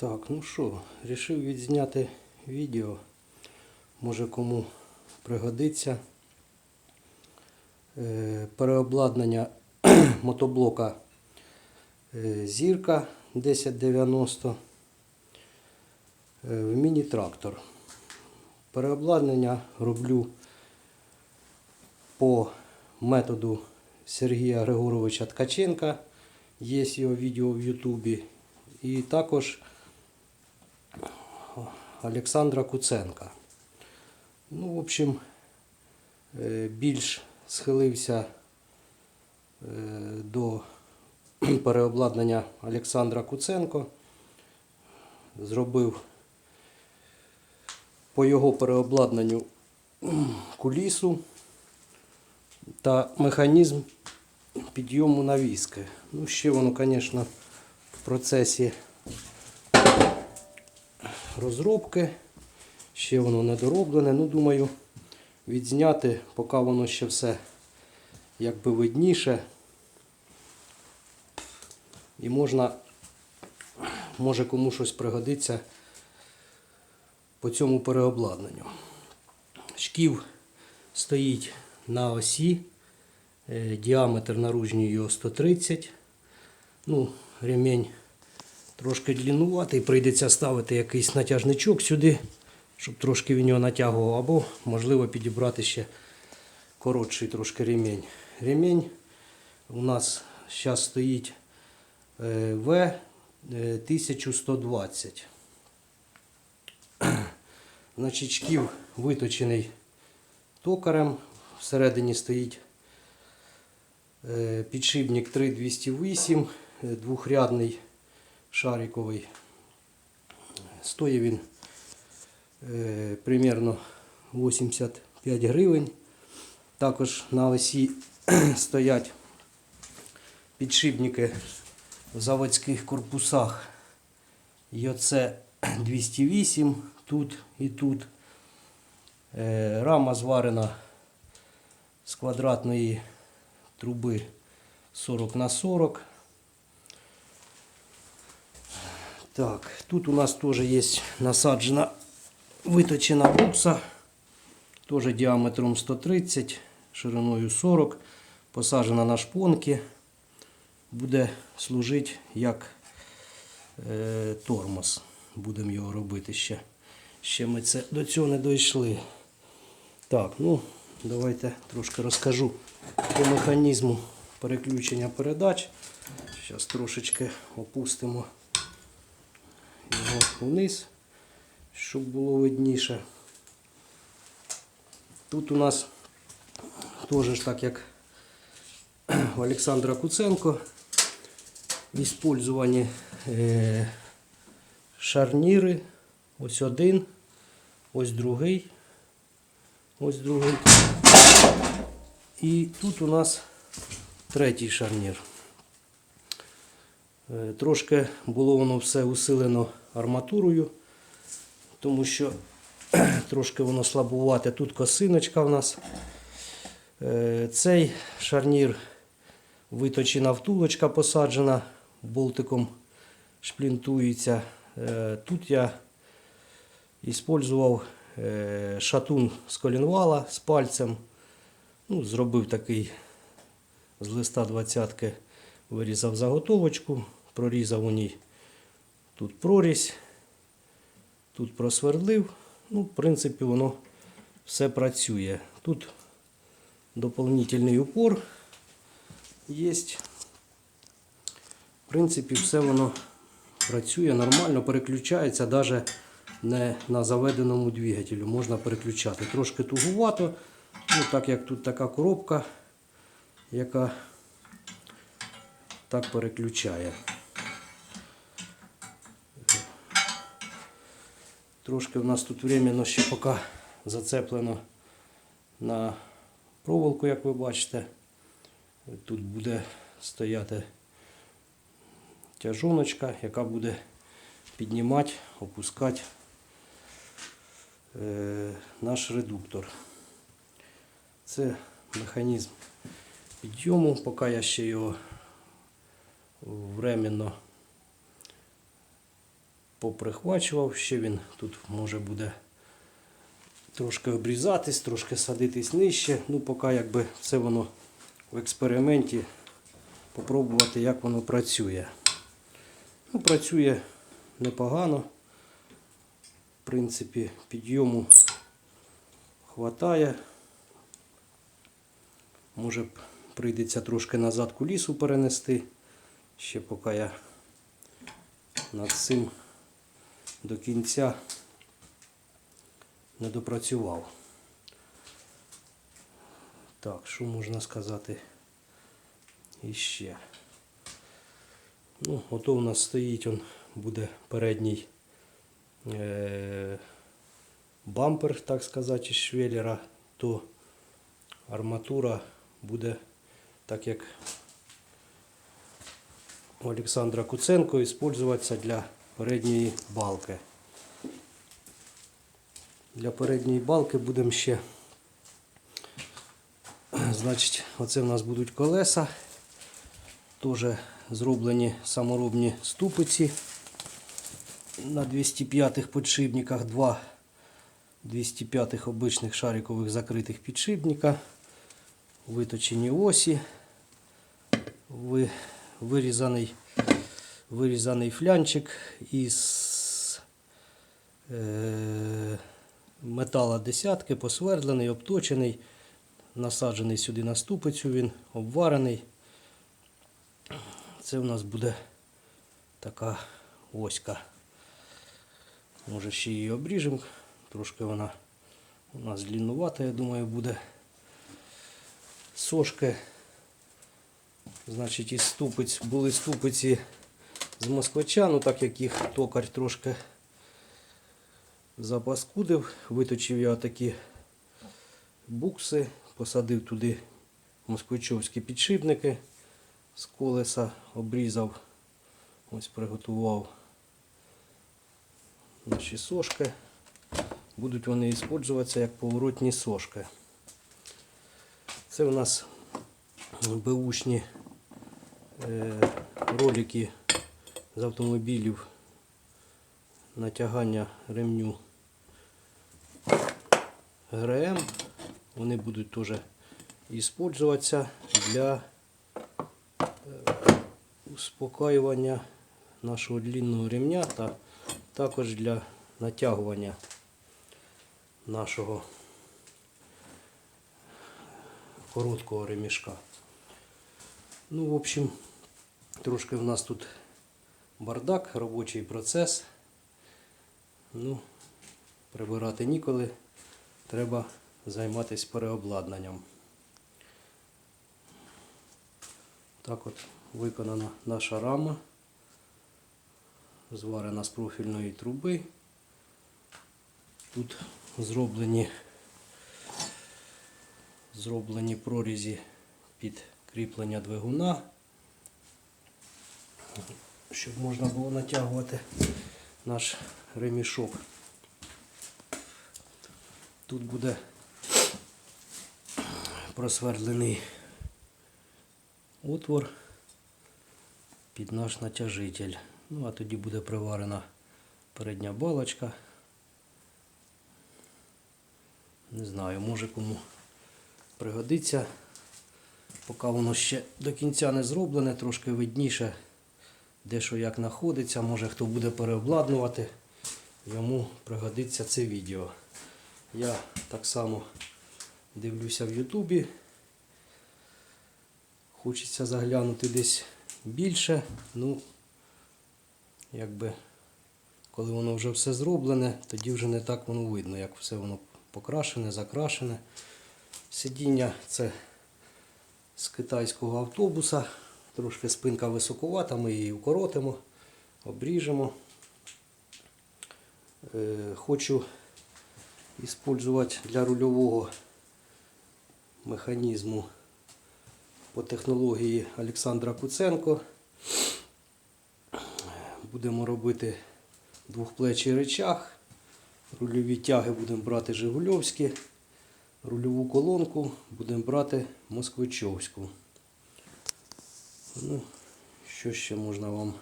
Так, ну що, рішив відзняти відео. Може кому пригодиться. Е, Переобладнання мотоблока е, Зірка 1090 е, в міні-трактор. Переобладнання роблю по методу Сергія Григоровича Ткаченка. Є його відео в Ютубі. І також Олександра Куценка. Ну, в общем, е, більш схилився е, до переобладнання Олександра Куценко. Зробив по його переобладнанню кулісу та механізм підйому навіски. Ну, ще воно, звісно, в процесі розробки. Ще воно не дороблене. Ну, думаю, відзняти, поки воно ще все якби видніше. І можна, може кому щось пригодиться по цьому переобладнанню. Шків стоїть на осі. Е, Діаметр наружньої його 130. Ну, ремінь трошки длінуватий, прийдеться ставити якийсь натяжничок сюди, щоб трошки він його натягував, або можливо підібрати ще коротший трошки ремінь. Ремінь у нас зараз стоїть е, В е, 1120. Значить, шків виточений токарем. Всередині стоїть е, підшипник 3208, е, двохрядний шариковий. Стоїть він е, примерно 85 гривень. Також на осі стоять підшипники в заводських корпусах. ЙОЦ 208 тут і тут. Е, Рама зварена з квадратної труби 40 на 40. Так, тут у нас теж є насаджена виточена букса, теж діаметром 130, шириною 40, посаджена на шпонки, буде служити як е, тормоз. Будемо його робити ще. Ще ми це до цього не дійшли. Так, ну давайте трошки розкажу по механізму переключення передач. Зараз трошечки опустимо його вниз, щоб було видніше. Тут у нас теж так як у Олександра Куценко іспользовані е, шарніри. Ось один, ось другий, ось другий. І тут у нас третій шарнір. Е, Трошки було воно все усилено арматурою, тому що трошки воно слабувате. Тут косиночка в нас. Е, Цей шарнір виточена втулочка посаджена, болтиком шплінтується. Е, Тут я Іспользував е, шатун з колінвала з пальцем. Ну, зробив такий з листа 20 вирізав заготовочку, прорізав у ній тут прорізь, тут просвердлив. Ну, в принципі, воно все працює. Тут доповнительний упор є. В принципі, все воно працює нормально, переключається навіть не на заведеному двигателю. Можна переключати. Трошки тугувато, ну, так як тут така коробка, яка так переключає. Трошки в нас тут временно ще поки зацеплено на проволоку, як ви бачите. Тут буде стояти тяжоночка, яка буде піднімати, опускати е, наш редуктор. Це механізм підйому, поки я ще його временно поприхвачував. Ще він тут може буде трошки обрізатись, трошки садитись нижче. Ну, поки якби все воно в експерименті. Попробувати, як воно працює. Ну, працює непогано. В принципі, підйому хватає. Може б прийдеться трошки назад кулісу перенести. Ще поки я над цим до кінця не допрацював. Так, що можна сказати іще? Ну, ото у нас стоїть, он буде передній е- бампер, так сказати, із швеллера, то арматура буде так як у Олександра Куценко використовуватися для передньої балки. Для передньої балки будемо ще. Значить, оце в нас будуть колеса. Теж зроблені саморобні ступиці на 205-х підшипниках, два 205-х обичних шарикових закритих підшипника, виточені осі, вирізаний, вирізаний флянчик із е, метала десятки, посвердлений, обточений, насаджений сюди на ступицю, він обварений. Це у нас буде така оська. Може ще її обріжемо. Трошки вона у нас длиннувата, я думаю, буде. Сошки. Значить, із ступиць були ступиці з москвича, ну так як їх токар трошки запаскудив, виточив я такі букси, посадив туди москвичовські підшипники з колеса, обрізав, ось приготував наші сошки. Будуть вони використовуватися як поворотні сошки. Це у нас беушні е, ролики з автомобілів натягання ремню ГРМ. Вони будуть теж використовуватися для е, успокоювання нашого длинного ремня та також для натягування нашого короткого ремішка. Ну, в общем, трошки в нас тут бардак, робочий процес. Ну, прибирати ніколи. Треба займатися переобладнанням. Так от виконана наша рама. Зварена з профільної труби. Тут зроблені, зроблені прорізі під кріплення двигуна, щоб можна було натягувати наш ремішок. Тут буде просвердлений отвор під наш натяжитель. Ну а тоді буде приварена передня балочка. Не знаю, може кому пригодиться. Поки воно ще до кінця не зроблене, трошки видніше, де що як знаходиться. Може хто буде переобладнувати, йому пригодиться це відео. Я так само дивлюся в Ютубі. Хочеться заглянути десь більше. Ну, якби, коли воно вже все зроблене, тоді вже не так воно видно, як все воно покрашене, закрашене. Сидіння це з китайського автобуса. Трошки спинка високовата, ми її укоротимо, обріжемо. Е, Хочу використовувати для рульового механізму по технології Олександра Куценко. Будемо робити двохплечий речах. Рульові тяги будемо брати Жигульовські. Рульову колонку будемо брати Москвичовську. Ну, що ще можна вам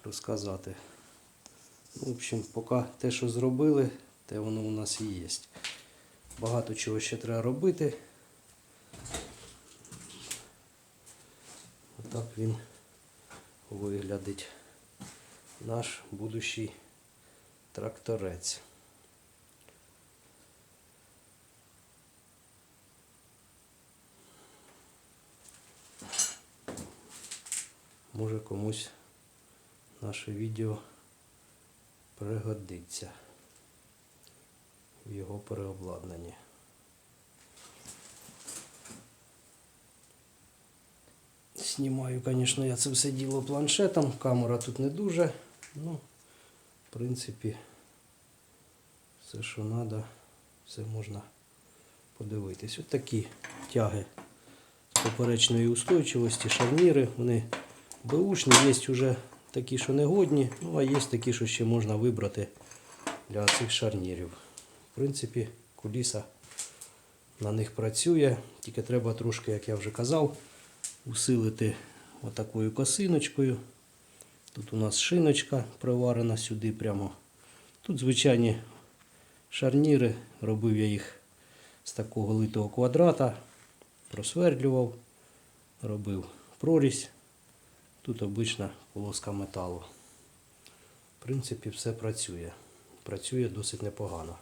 що сказати. Ну, В общем, поки те, що зробили, те воно у нас і є. Багато чого ще треба робити. Отак він виглядить. Наш будущий тракторець. Може комусь наше відео пригодиться в його переобладнанні. Знімаю, звісно, я це все діло планшетом, камера тут не дуже. Ну, в принципі, все, що треба, все можна подивитись. Ось такі тяги з поперечної устойчивості, шарніри, вони беушні, є вже такі, що негодні, ну а є такі, що ще можна вибрати для цих шарнірів. В принципі, куліса на них працює, тільки треба трошки, як я вже казав, усилити отакою косиночкою. Тут у нас шиночка приварена сюди прямо. Тут звичайні шарніри, робив я їх з такого литого квадрата, просвердлював, робив прорізь. Тут обична полоска металу. В принципі, все працює. Працює досить непогано.